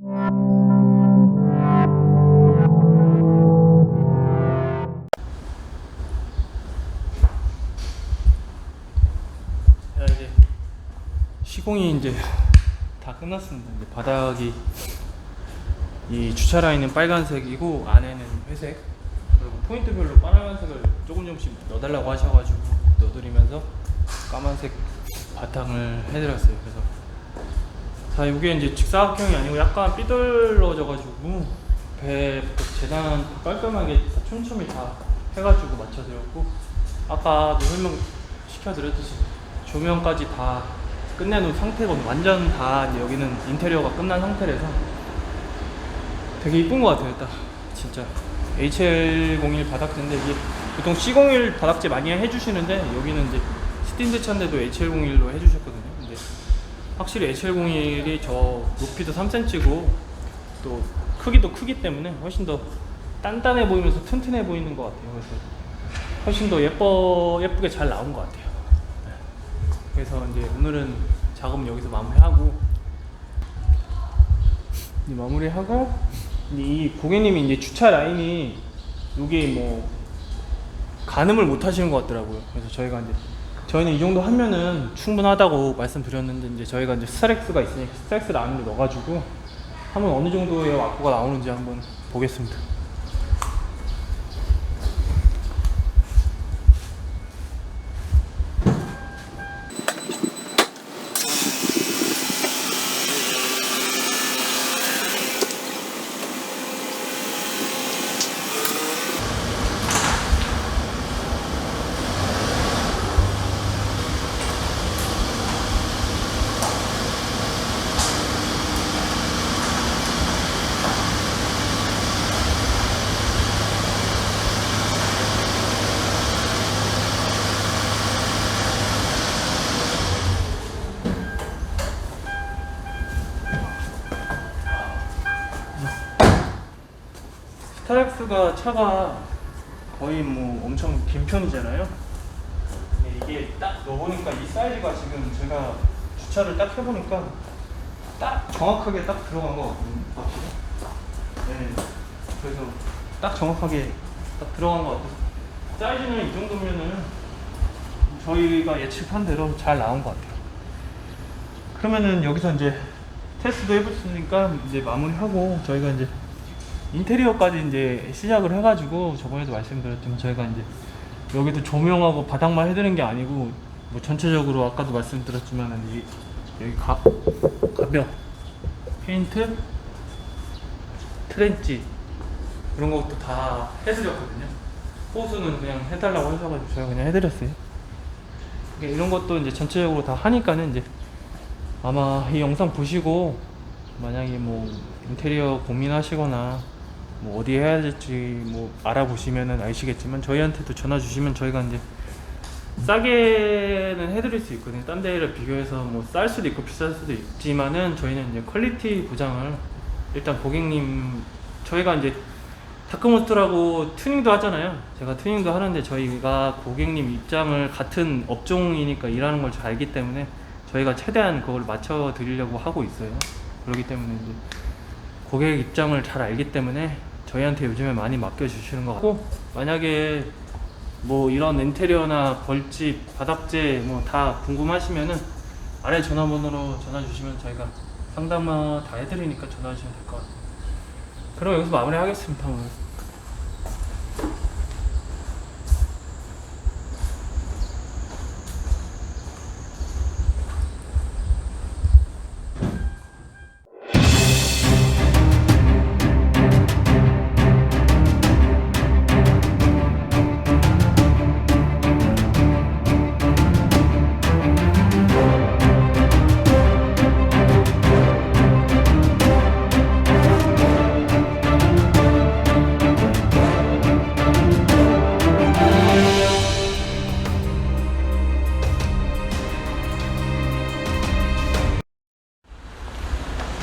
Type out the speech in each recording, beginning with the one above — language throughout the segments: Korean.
자 이제 시공이 이제 다 끝났습니다. 이제 바닥이 이 주차 라인은 빨간색이고 안에는 회색 그리고 포인트별로 빨간색을 조금 조금씩 넣어달라고 하셔가지고 넣어드리면서 까만색 바탕을 해드렸어요. 그래서 자 이게 이제 직사각형이 아니고 약간 삐뚤어져가지고 배 재단 깔끔하게 촘촘히 다 해가지고 맞춰드렸고 아까도 설명 시켜드렸듯이 조명까지 다 끝내놓은 상태거든요. 완전 다 여기는 인테리어가 끝난 상태라서 되게 이쁜 것 같아요. 일단 진짜 HL01 바닥재인데 이게 보통 C01 바닥재 많이 해주시는데 여기는 이제 스틴드 차인데도 HL01로 해주셨거든요. 확실히 HL01이 저 높이도 3cm고 또 크기도 크기 때문에 훨씬 더 단단해 보이면서 튼튼해 보이는 것 같아요. 그래서 훨씬 더 예뻐 예쁘게 잘 나온 것 같아요. 네. 그래서 이제 오늘은 작업 여기서 마무리하고 이제 마무리하고 이 고객님이 이제 주차 라인이 이게 뭐 가늠을 못 하시는 것 같더라고요. 그래서 저희가 이제 저희는 이 정도 하면은 충분하다고 말씀드렸는데 이제 저희가 이제 스트렉스가 있으니까 스트렉스를 안으로 넣어가지고 한번 어느 정도의 왁구가 나오는지 한번 보겠습니다. 스타렉스가 차가 거의 뭐 엄청 긴 편이잖아요. 근데 이게 딱 넣어보니까 이 사이즈가 지금 제가 주차를 딱 해보니까 딱 정확하게 딱 들어간 것. 확실히. 네. 그래서 딱 정확하게 딱 들어간 것 같아요. 사이즈는 이 정도면은 저희가 예측한 대로 잘 나온 것 같아요. 그러면은 여기서 이제 테스트도 해봤으니까 이제 마무리하고 저희가 이제 인테리어까지 이제 시작을 해가지고 저번에도 말씀드렸지만 저희가 이제 여기도 조명하고 바닥만 해드린 게 아니고 뭐 전체적으로 아까도 말씀드렸지만 이 여기 가, 가벽 페인트 트렌치 이런 것도 다 해드렸거든요. 호수는 그냥 해달라고 하셔가지고 저희가 그냥 해드렸어요. 이런 것도 이제 전체적으로 다 하니까는 이제 아마 이 영상 보시고 만약에 뭐 인테리어 고민하시거나 뭐 어디 해야 될지 뭐 알아보시면은 아시겠지만 저희한테도 전화 주시면 저희가 이제 싸게는 해드릴 수 있거든요. 딴 데를 비교해서 뭐 쌀 수도 있고 비쌀 수도 있지만은 저희는 이제 퀄리티 보장을 일단 고객님 저희가 이제 다크몬스터라고 튜닝도 하잖아요. 제가 튜닝도 하는데 저희가 고객님 입장을 같은 업종이니까 일하는 걸 잘 알기 때문에 저희가 최대한 그걸 맞춰 드리려고 하고 있어요. 그렇기 때문에 이제 고객 입장을 잘 알기 때문에 저희한테 요즘에 많이 맡겨주시는 것 같고 만약에 뭐 이런 인테리어나 벌집, 바닥재 뭐 다 궁금하시면은 아래 전화번호로 전화 주시면 저희가 상담 다 해드리니까 전화 주시면 될 것 같아요. 그럼 여기서 마무리하겠습니다 오늘.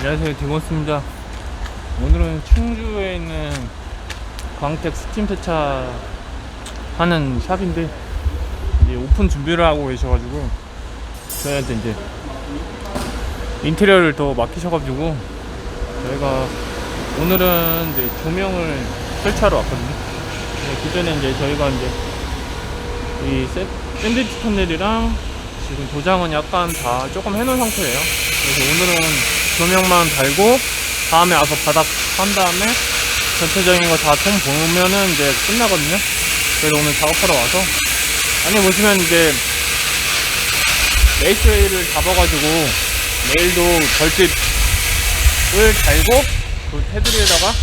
안녕하세요 디모스입니다 오늘은 충주에 있는 광택 스팀 세차 하는 샵인데 이제 오픈 준비를 하고 계셔가지고 저희한테 이제 인테리어를 더 맡기셔가지고 저희가 오늘은 이제 조명을 설치하러 왔거든요. 네, 기존에 이제 저희가 이제 이 샌- 샌드위치 터널이랑 지금 도장은 약간 다 조금 해놓은 상태예요. 그래서 오늘은 조명만 달고 다음에 와서 바닥 한 다음에 전체적인 거다통 보면은 이제 끝나거든요. 그래서 오늘 작업하러 와서 안에 보시면 이제 레이스웨이를 잡아가지고 내일도 벌집을 달고 그 테두리에다가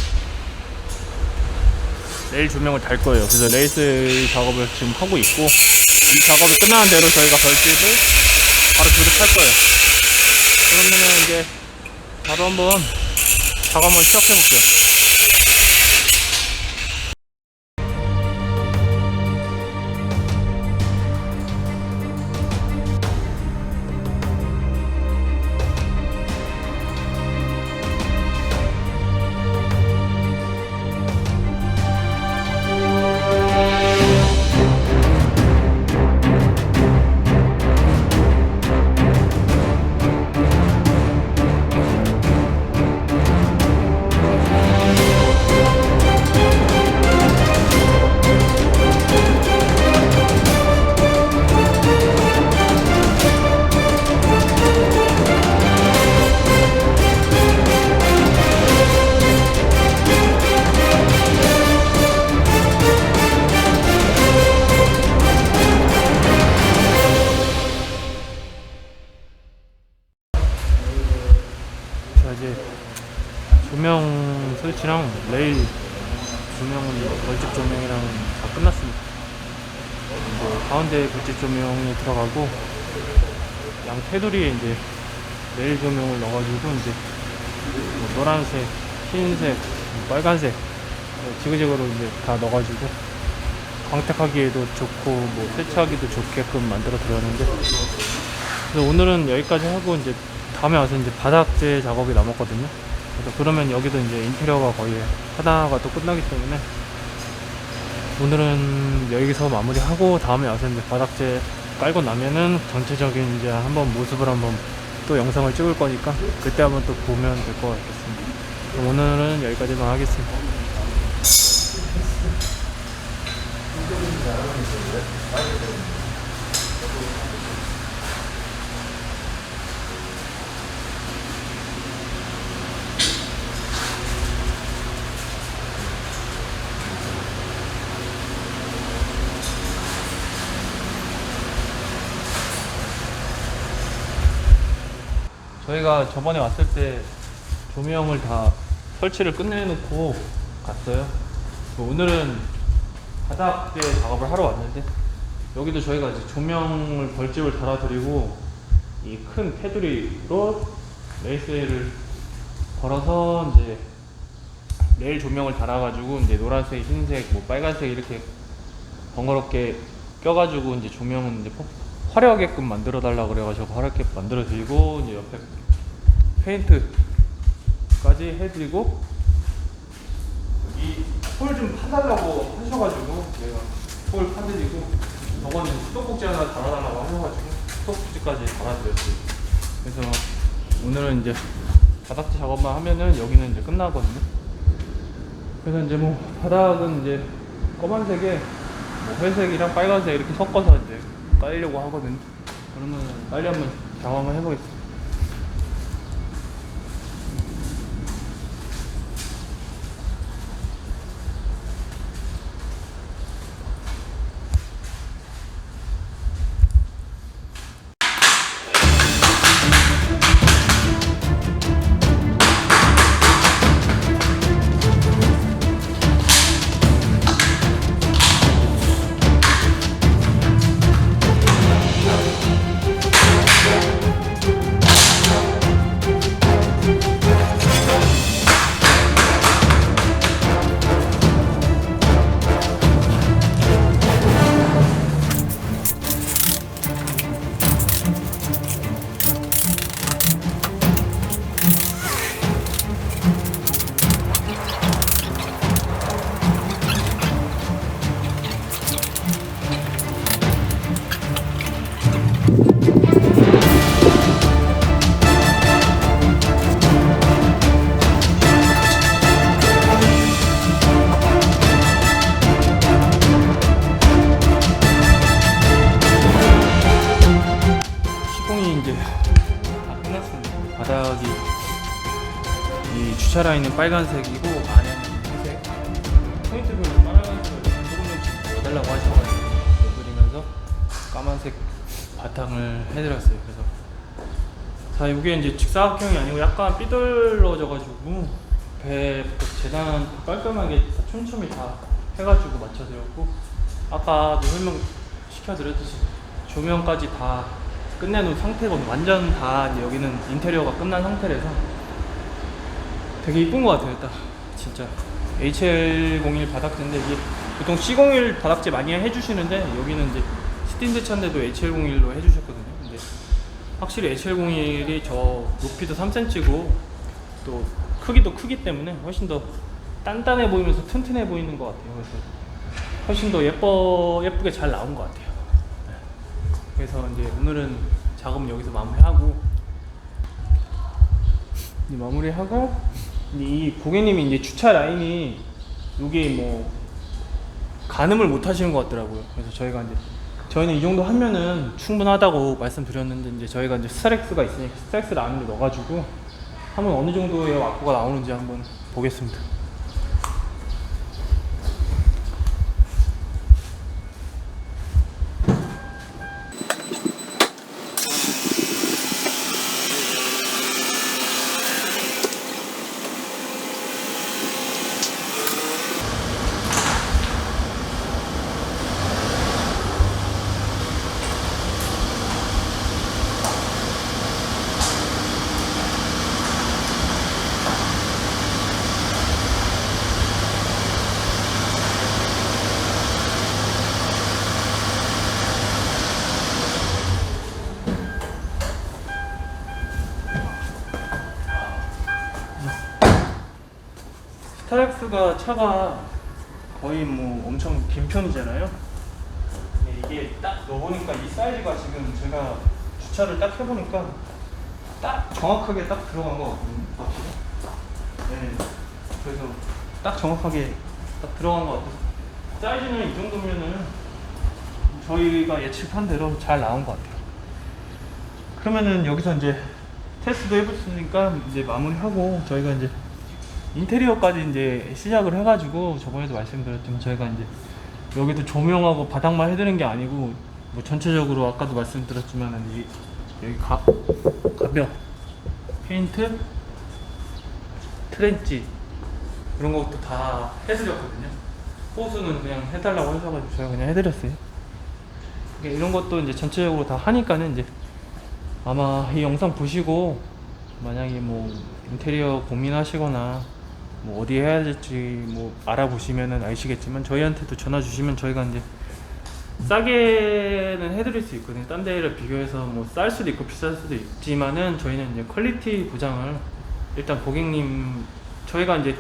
내일 조명을 달 거예요. 그래서 레이스 작업을 지금 하고 있고 이 작업이 끝나는 대로 저희가 벌집을 바로 조립할 거예요. 그러면은 이제 바로 한번 작업 한번 시작해 볼게요. 레일 조명은 벌집 조명이랑 다 끝났습니다. 이제 가운데 벌집 조명이 들어가고 양 테두리에 이제 레일 조명을 넣어가지고 이제 뭐 노란색, 흰색, 뭐 빨간색 어, 지그재그로 이제 다 넣어가지고 광택하기에도 좋고 뭐 세차하기도 좋게끔 만들어 드렸는데 그래서 오늘은 여기까지 하고 이제 다음에 와서 이제 바닥재 작업이 남았거든요. 그래서 그러면 여기도 이제 인테리어가 거의 하나가 또 끝나기 때문에 오늘은 여기서 마무리하고 다음에 와서 이제 바닥재 깔고 나면은 전체적인 이제 한번 모습을 한번 또 영상을 찍을 거니까 그때 한번 또 보면 될 것 같겠습니다. 오늘은 여기까지만 하겠습니다. 저희가 저번에 왔을 때 조명을 다 설치를 끝내놓고 갔어요. 오늘은 바닥재 작업을 하러 왔는데 여기도 저희가 이제 조명을 벌집을 달아드리고 이 큰 테두리로 레이스를 걸어서 이제 레일 조명을 달아가지고 이제 노란색, 흰색, 뭐 빨간색 이렇게 번거롭게 껴가지고 이제 조명은 이제 퍼- 화려하게끔 만들어 달라 그래가지고 화려하게 만들어 드리고 이제 옆에 페인트까지 해드리고 이폴좀 파달라고 하셔가지고 제가 폴 파드리고 저거는 수도꼭지 하나 달아달라고 하셔가지고 수도꼭지까지 달아드렸어요. 그래서 오늘은 이제 바닥재 작업만 하면은 여기는 이제 끝나거든요. 그래서 이제 뭐 바닥은 이제 검은색에 뭐 회색이랑 빨간색 이렇게 섞어서 이제 깔려고 하거든요. 그러면 빨리 한번 한번 해보겠습니다. 빨간색이고 안에는 회색. 포인트별로 빨간색을 조금 조금씩 넣어달라고 하셔가지고 넣어드리면서 까만색 바탕을 해드렸어요. 그래서 자 이게 이제 직사각형이 아니고 약간 삐뚤어져가지고 배 재단 깔끔하게 다 촘촘히 다 해가지고 맞춰드렸고 아까도 설명 시켜드렸듯이 조명까지 다 끝내놓은 상태거든요. 완전 다 여기는 인테리어가 끝난 상태라서 되게 이쁜 것 같아요. 딱 진짜 HL01 바닥재인데 이게 보통 C01 바닥재 많이 해주시는데 여기는 이제 스틴드 차인데도 HL01로 해주셨거든요. 근데 확실히 HL01이 저 높이도 3cm고 또 크기도 크기 때문에 훨씬 더 단단해 보이면서 튼튼해 보이는 것 같아요. 그래서 훨씬 더 예뻐 예쁘게 잘 나온 것 같아요. 네. 그래서 이제 오늘은 작업 여기서 마무리하고 이 마무리하고 이 고객님이 이제 주차 라인이 이게 뭐 가늠을 못 하시는 것 같더라고요. 그래서 저희가 이제 저희는 이 정도 하면은 충분하다고 말씀드렸는데 이제 저희가 이제 스트렉스가 있으니까 스트렉스를 안으로 넣어가지고 한번 어느 정도의 왁구가 나오는지 한번 보겠습니다. 타렉스가 차가 거의 뭐 엄청 긴 편이잖아요. 근데 이게 딱 넣어보니까 이 사이즈가 지금 제가 주차를 딱 해보니까 딱 정확하게 딱 들어간 것. 확실히. 네. 그래서 딱 정확하게 딱 들어간 것 같아서 사이즈는 이 정도면은 저희가 예측한 대로 잘 나온 것 같아요. 그러면은 여기서 이제 테스트도 해봤으니까 이제 마무리하고 저희가 이제 인테리어까지 이제 시작을 해가지고 저번에도 말씀드렸지만 저희가 이제 여기도 조명하고 바닥만 해드는 게 아니고 뭐 전체적으로 아까도 말씀드렸지만 이 여기 가, 가벽 페인트 트렌치 이런 것도 다 해드렸거든요. 호수는 그냥 해달라고 하셔가지고 저희가 그냥 해드렸어요. 그러니까 이런 것도 이제 전체적으로 다 하니까는 이제 아마 이 영상 보시고 만약에 뭐 인테리어 고민하시거나 뭐 어디 해야 될지 뭐 알아보시면은 아시겠지만 저희한테도 전화 주시면 저희가 이제 싸게는 해드릴 수 있거든요. 딴 데를 비교해서 뭐 쌀 수도 있고 비쌀 수도 있지만은 저희는 이제 퀄리티 보장을 일단 고객님 저희가 이제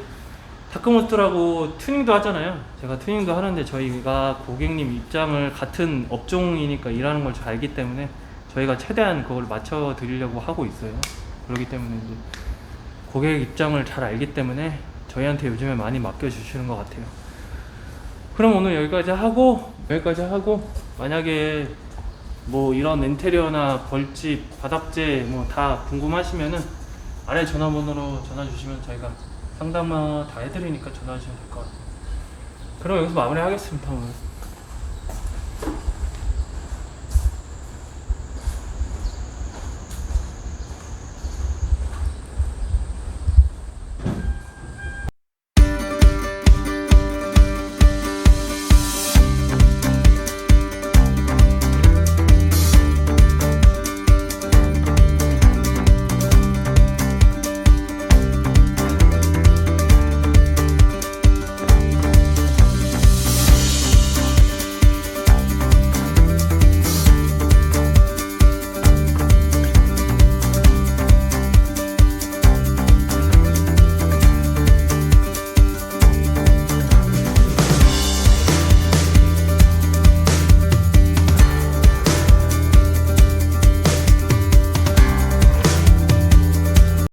다크몬스터라고 튜닝도 하잖아요. 제가 튜닝도 하는데 저희가 고객님 입장을 같은 업종이니까 일하는 걸 잘 알기 때문에 저희가 최대한 그걸 맞춰 드리려고 하고 있어요. 그렇기 때문에 이제 고객 입장을 잘 알기 때문에 저희한테 요즘에 많이 맡겨주시는 것 같아요. 그럼 오늘 여기까지 하고 여기까지 하고 만약에 뭐 이런 인테리어나 벌집, 바닥재 뭐 다 궁금하시면은 아래 전화번호로 전화 주시면 저희가 상담 다 해드리니까 전화 주시면 될 것 같아요. 그럼 여기서 마무리하겠습니다 오늘.